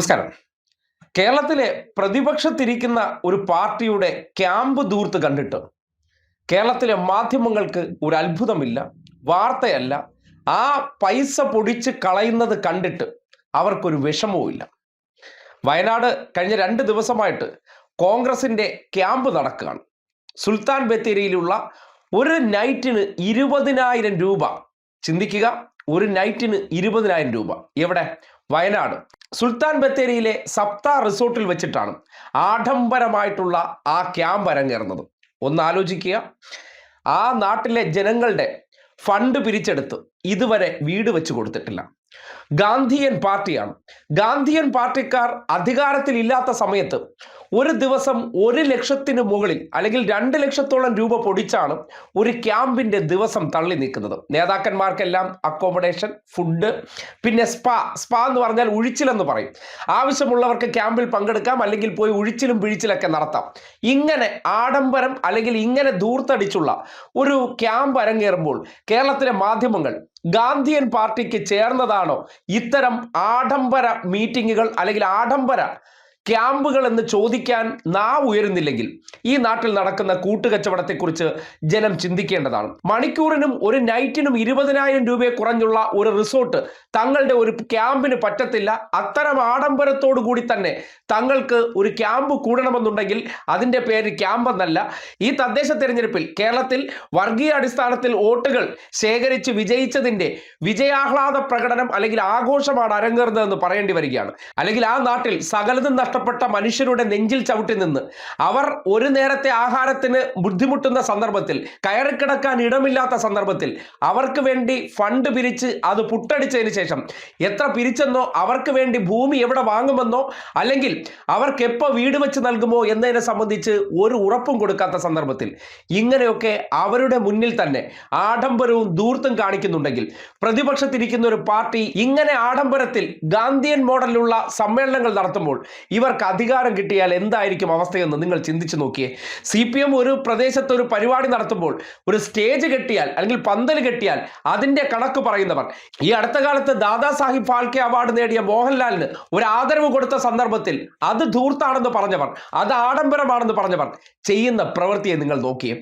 നമസ്കാരം. കേരളത്തിലെ പ്രതിപക്ഷത്തിരിക്കുന്ന ഒരു പാർട്ടിയുടെ ക്യാമ്പ് ദൂർത്ത് കണ്ടിട്ട് കേരളത്തിലെ മാധ്യമങ്ങൾക്ക് ഒരു അത്ഭുതമില്ല വാർത്തയല്ല ആ പൈസ പൊടിച്ച് കളയുന്നത് കണ്ടിട്ട് അവർക്കൊരു വിഷമവുമില്ല. വയനാട് കഴിഞ്ഞ രണ്ട് ദിവസമായിട്ട് കോൺഗ്രസിന്റെ ക്യാമ്പ് നടക്കുകയാണ്. സുൽത്താൻ ബത്തേരിയിലുള്ള ഒരു നൈറ്റിന് ഇരുപതിനായിരം രൂപ. ചിന്തിക്കുക ഒരു നൈറ്റിന് ഇരുപതിനായിരം രൂപ. എവിടെ? വയനാട്. സുൽത്താൻ ബത്തേരിയിലെ സപ്ത റിസോർട്ടിൽ വെച്ചിട്ടാണ് ആഡംബരമായിട്ടുള്ള ആ ക്യാമ്പ് അരങ്ങേറുന്നത്. ഒന്ന് ആലോചിക്കുക. ആ നാട്ടിലെ ജനങ്ങളുടെ ഫണ്ട് പിരിച്ചെടുത്ത് ഇതുവരെ വീട് വെച്ച് കൊടുത്തിട്ടില്ല. ഗാന്ധിയൻ പാർട്ടിയാണ്. ഗാന്ധിയൻ പാർട്ടിക്കാർ അധികാരത്തിൽ ഇല്ലാത്ത സമയത്ത് ഒരു ദിവസം ഒരു ലക്ഷത്തിന് മുകളിൽ അല്ലെങ്കിൽ രണ്ട് ലക്ഷത്തോളം രൂപ പൊടിച്ചാണ് ഒരു ക്യാമ്പിന്റെ ദിവസം തള്ളി നീക്കുന്നത് നേതാക്കന്മാർക്കെല്ലാം അക്കോമഡേഷൻ ഫുഡ് പിന്നെ സ്പാ സ്പാ എന്ന് പറഞ്ഞാൽ ഉഴിച്ചിലെന്ന് പറയും. ആവശ്യമുള്ളവർക്ക് ക്യാമ്പിൽ പങ്കെടുക്കാം അല്ലെങ്കിൽ പോയി ഉഴിച്ചിലും പിഴിച്ചിലൊക്കെ നടത്താം. ഇങ്ങനെ ആഡംബരം അല്ലെങ്കിൽ ഇങ്ങനെ ദൂർത്തടിച്ചുള്ള ഒരു ക്യാമ്പ് അരങ്ങേറുമ്പോൾ കേരളത്തിലെ മാധ്യമങ്ങൾ ഗാന്ധിയൻ പാർട്ടിക്ക് ചേർന്നതാണോ? ഇത്തരം ആഡംബര മീറ്റിങ്ങുകൾ അല്ലെങ്കിൽ ആഡംബര ക്യാമ്പുകൾ എന്ന് ചോദിക്കാൻ നാവ് ഉയരുന്നില്ലെങ്കിൽ ഈ നാട്ടിൽ നടക്കുന്ന കൂട്ടുകച്ചവടത്തെക്കുറിച്ച് ജനം ചിന്തിക്കേണ്ടതാണ്. മണിക്കൂറിനും ഒരു നൈറ്റിനും ഇരുപതിനായിരം രൂപയെ കുറഞ്ഞുള്ള ഒരു റിസോർട്ട് തങ്ങളുടെ ഒരു ക്യാമ്പിന് പറ്റത്തില്ല. അത്തരം ആഡംബരത്തോടു കൂടി തന്നെ തങ്ങൾക്ക് ഒരു ക്യാമ്പ് കൂടണമെന്നുണ്ടെങ്കിൽ അതിന്റെ പേര് ക്യാമ്പെന്നല്ല. ഈ തദ്ദേശ തെരഞ്ഞെടുപ്പിൽ കേരളത്തിൽ വർഗീയ അടിസ്ഥാനത്തിൽ വോട്ടുകൾ ശേഖരിച്ച് വിജയിച്ചതിന്റെ വിജയാഹ്ലാദ പ്രകടനം അല്ലെങ്കിൽ ആഘോഷമാണ് അരങ്ങേറുന്നതെന്ന് പറയേണ്ടി വരികയാണ്. അല്ലെങ്കിൽ ആ നാട്ടിൽ സകലതും നഷ്ടപ്പെട്ട മനുഷ്യരുടെ നെഞ്ചിൽ ചവിട്ടി നിന്ന് അവർ ഒരു നേരത്തെ ആഹാരത്തിന് ബുദ്ധിമുട്ടുന്ന സന്ദർഭത്തിൽ കയറിക്കിടക്കാൻ ഇടമില്ലാത്ത സന്ദർഭത്തിൽ അവർക്ക് വേണ്ടി ഫണ്ട് പിരിച്ച് അത് പുട്ടടിച്ചതിന് ശേഷം എത്ര പിരിച്ചെന്നോ അവർക്ക് വേണ്ടി ഭൂമി എവിടെ വാങ്ങുമെന്നോ അല്ലെങ്കിൽ അവർക്ക് എപ്പോൾ വീട് വെച്ച് നൽകുമോ എന്നതിനെ സംബന്ധിച്ച് ഒരു ഉറപ്പും കൊടുക്കാത്ത സന്ദർഭത്തിൽ ഇങ്ങനെയൊക്കെ അവരുടെ മുന്നിൽ തന്നെ ആഡംബരവും ദൂർത്തും കാണിക്കുന്നുണ്ടെങ്കിൽ പ്രതിപക്ഷത്തിരിക്കുന്ന ഒരു പാർട്ടി ഇങ്ങനെ ആഡംബരത്തിൽ ഗാന്ധിയൻ മോഡലിലുള്ള സമ്മേളനങ്ങൾ നടത്തുമ്പോൾ ഇവർക്ക് അധികാരം കിട്ടിയാൽ എന്തായിരിക്കും അവസ്ഥയെന്ന് നിങ്ങൾ ചിന്തിച്ചു നോക്കിയേ. സി പി എം ഒരു പ്രദേശത്ത് ഒരു പരിപാടി നടത്തുമ്പോൾ ഒരു സ്റ്റേജ് കെട്ടിയാൽ അല്ലെങ്കിൽ പന്തൽ കെട്ടിയാൽ അതിന്റെ കണക്ക് പറയുന്നവർ. ഈ അടുത്ത കാലത്ത് ദാദാസാഹിബ് ഫാൽക്കെ അവാർഡ് നേടിയ മോഹൻലാലിന് ഒരു ആദരവ് കൊടുത്ത സന്ദർഭത്തിൽ അത് ധൂർത്താണെന്ന് പറഞ്ഞവർ അത് ആഡംബരമാണെന്ന് പറഞ്ഞവർ ചെയ്യുന്ന പ്രവൃത്തിയെ നിങ്ങൾ നോക്കിയേ.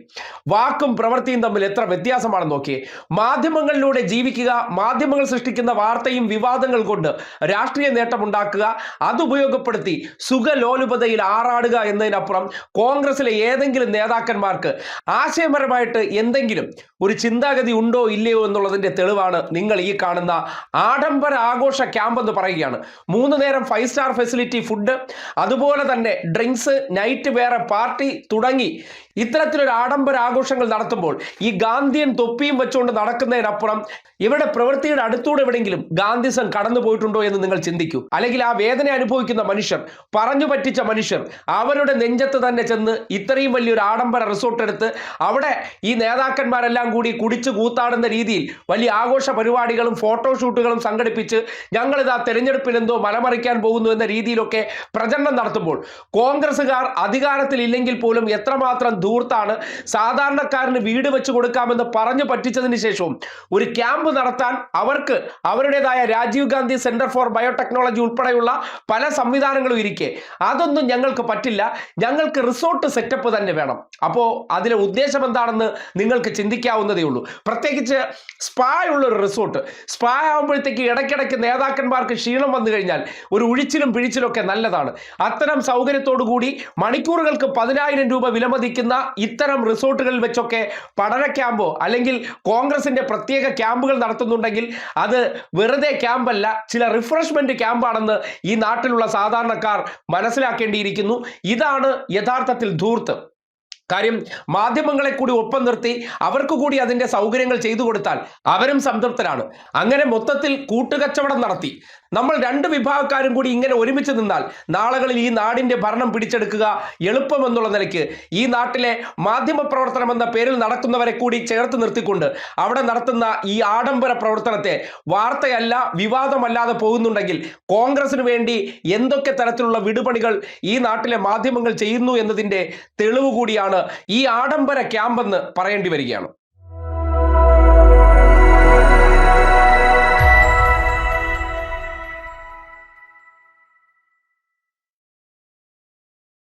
വാക്കും പ്രവൃത്തിയും തമ്മിൽ എത്ര വ്യത്യാസമാണെന്ന് നോക്കിയേ. മാധ്യമങ്ങളിലൂടെ ജീവിക്കുക മാധ്യമങ്ങൾ സൃഷ്ടിക്കുന്ന വാർത്തയും വിവാദങ്ങൾ കൊണ്ട് രാഷ്ട്രീയ നേട്ടമുണ്ടാക്കുക അത് ഉപയോഗപ്പെടുത്തി സുഖലോലുപതയിൽ ആറാടുക എന്നതിനപ്പുറം കോൺഗ്രസിലെ ഏതെങ്കിലും നേതാക്കന്മാർക്ക് ആശയപരമായിട്ട് എന്തെങ്കിലും ഒരു ചിന്താഗതി ഉണ്ടോ ഇല്ലയോ എന്നുള്ളതിന്റെ തെളിവാണ് നിങ്ങൾ ഈ കാണുന്ന ആഡംബര ആഘോഷ ക്യാമ്പ് എന്ന് പറയുകയാണ്. മൂന്ന് നേരം ഫൈവ് സ്റ്റാർ ഫെസിലിറ്റി ഫുഡ് അതുപോലെ തന്നെ ഡ്രിങ്ക്സ് നൈറ്റ് വേറെ പാർട്ടി തുടങ്ങി ഇത്തരത്തിലൊരു ആഡംബര ആഘോഷങ്ങൾ നടത്തുമ്പോൾ ഈ ഗാന്ധിയൻ തൊപ്പിയും വെച്ചുകൊണ്ട് നടക്കുന്നതിനപ്പുറം ഇവരുടെ പ്രവൃത്തിയുടെ അടുത്തൂടെ എവിടെയെങ്കിലും ഗാന്ധിസം കടന്നു പോയിട്ടുണ്ടോ എന്ന് നിങ്ങൾ ചിന്തിക്കൂ. അല്ലെങ്കിൽ ആ വേദന അനുഭവിക്കുന്ന മനുഷ്യർ പറഞ്ഞു പറ്റിച്ച മനുഷ്യർ അവരുടെ നെഞ്ചത്ത് തന്നെ ചെന്ന് ഇത്രയും വലിയൊരു ആഡംബര റിസോർട്ട് എടുത്ത് അവിടെ ഈ നേതാക്കന്മാരെല്ലാം കൂടി കുടിച്ചു കൂത്താടുന്ന രീതിയിൽ വലിയ ആഘോഷ പരിപാടികളും ഫോട്ടോഷൂട്ടുകളും സംഘടിപ്പിച്ച് ഞങ്ങളിതാ തെരഞ്ഞെടുപ്പിൽ എന്തോ മലമറിക്കാൻ പോകുന്നു എന്ന രീതിയിലൊക്കെ പ്രചരണം നടത്തുമ്പോൾ കോൺഗ്രസ്സുകാർ അധികാരത്തിൽ ഇല്ലെങ്കിൽ പോലും എത്രമാത്രം ധൂർത്താണ് സാധാരണക്കാരന് വീട് വെച്ച് കൊടുക്കാമെന്ന് പറഞ്ഞു പറ്റിച്ചതിന് ശേഷവും ഒരു ക്യാമ്പ് നടത്താൻ അവർക്ക് അവരുടേതായ Rajiv Gandhi Centre for Biotechnology ഉൾപ്പെടെയുള്ള പല സംവിധാനങ്ങളും ഇരിക്കെ. അതൊന്നും ഞങ്ങൾക്ക് പറ്റില്ല. ഞങ്ങൾക്ക് റിസോർട്ട് സെറ്റപ്പ് തന്നെ വേണം. അപ്പോൾ അതിലെ ഉദ്ദേശം എന്താണെന്ന് നിങ്ങൾക്ക് ചിന്തിക്കാവുന്നതേ ഉള്ളൂ. പ്രത്യേകിച്ച് സ്പാ ഉള്ള ഒരു റിസോർട്ട്. സ്പാ ആകുമ്പോഴത്തേക്ക് ഇടയ്ക്കിടയ്ക്ക് നേതാക്കന്മാർക്ക് ക്ഷീണം വന്നു കഴിഞ്ഞാൽ ഒരു ഉഴിച്ചിലും പിഴിച്ചിലും ഒക്കെ നല്ലതാണ്. അത്തരം സൗകര്യത്തോടു കൂടി മണിക്കൂറുകൾക്ക് പതിനായിരം രൂപ വിലമതിക്കുന്ന ഇത്തരം റിസോർട്ടുകളിൽ വെച്ചൊക്കെ പഠന ക്യാമ്പോ അല്ലെങ്കിൽ കോൺഗ്രസിന്റെ പ്രത്യേക ക്യാമ്പുകൾ നടത്തുന്നുണ്ടെങ്കിൽ അത് വെറുതെ ക്യാമ്പല്ല ചില റിഫ്രഷ്മെന്റ് ക്യാമ്പാണെന്ന് ഈ നാട്ടിലുള്ള സാധാരണക്കാർ മനസ്സിലാക്കേണ്ടിയിരിക്കുന്നു. ഇതാണ് യഥാർത്ഥത്തിൽ ധൂർത്ത്. കാര്യം മാധ്യമങ്ങളെ കൂടി ഒപ്പം നിർത്തി അവർക്ക് കൂടി അതിന്റെ സൗകര്യങ്ങൾ ചെയ്തു കൊടുത്താൽ അവരും സംതൃപ്തരാണ്. അങ്ങനെ മൊത്തത്തിൽ കൂട്ടുകച്ചവടം നടത്തി. നമ്മൾ രണ്ട് വിഭാഗക്കാരും കൂടി ഇങ്ങനെ ഒരുമിച്ച് നിന്നാൽ നാളുകളിൽ ഈ നാടിന്റെ ഭരണം പിടിച്ചെടുക്കുക എളുപ്പമെന്നുള്ള നിലയ്ക്ക് ഈ നാട്ടിലെ മാധ്യമ പ്രവർത്തനം എന്ന പേരിൽ നടക്കുന്നവരെ കൂടി ചേർത്ത് നിർത്തിക്കൊണ്ട് അവിടെ നടത്തുന്ന ഈ ആഡംബര പ്രവർത്തനത്തെ വാർത്തയല്ല വിവാദമല്ലാതെ പോകുന്നുണ്ടെങ്കിൽ കോൺഗ്രസിന് വേണ്ടി എന്തൊക്കെ തരത്തിലുള്ള വിടുപണികൾ ഈ നാട്ടിലെ മാധ്യമങ്ങൾ ചെയ്യുന്നു എന്നതിന്റെ തെളിവ് കൂടിയാണ് ഈ ആഡംബര ക്യാമ്പെന്ന് പറയേണ്ടി വരികയാണ്.